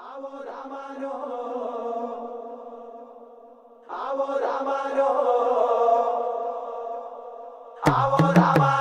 Ahora mano, ahora mano.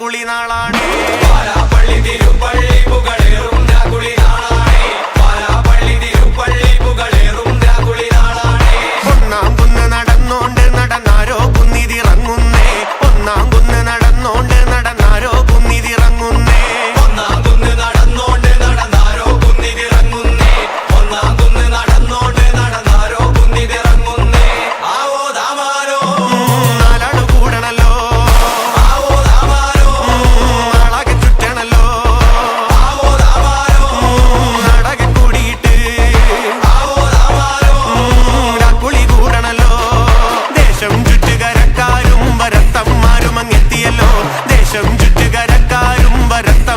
കുളിനാള Bharat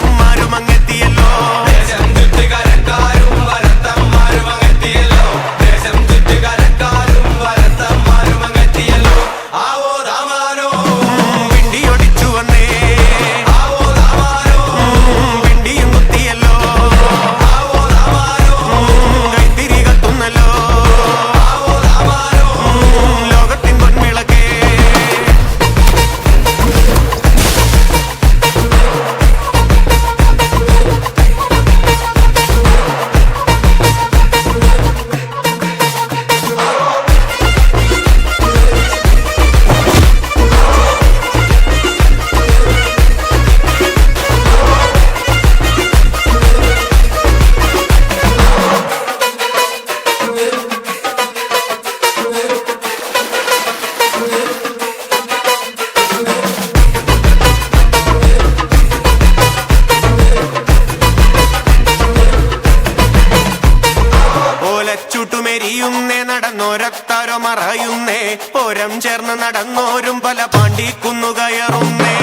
നടന്നോരത്താരോ മറയുന്നേ പോരം ചേർന്ന് നടന്നോരും പല പാണ്ടി കുന്നു കയറുന്നേ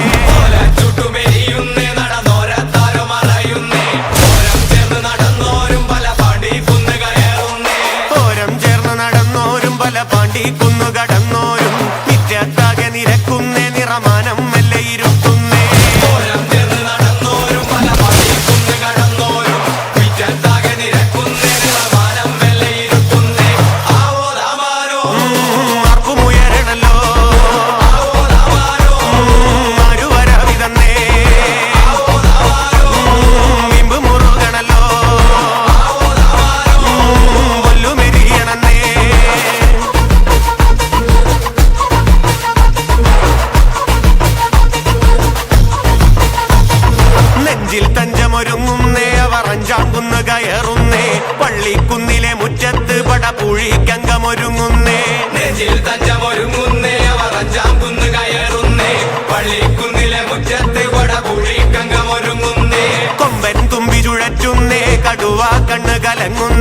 പള്ളിക്കങ്കമൊരുങ്ങുന്നേ നെഞ്ചിൽ തഞ്ചമൊരുങ്ങുന്നേ അവർ അഞ്ചാം കുന്ന് കയറുന്നേ പള്ളിക്കുന്നിലെ മുറ്റത്ത് കൊട കുഴിക്കങ്കമൊരുങ്ങുന്നേ കൊമ്പൻ തുമ്പി ചുഴറ്റുന്നേ കടുവാ കണ്ണ് കലങ്ങുന്നേ.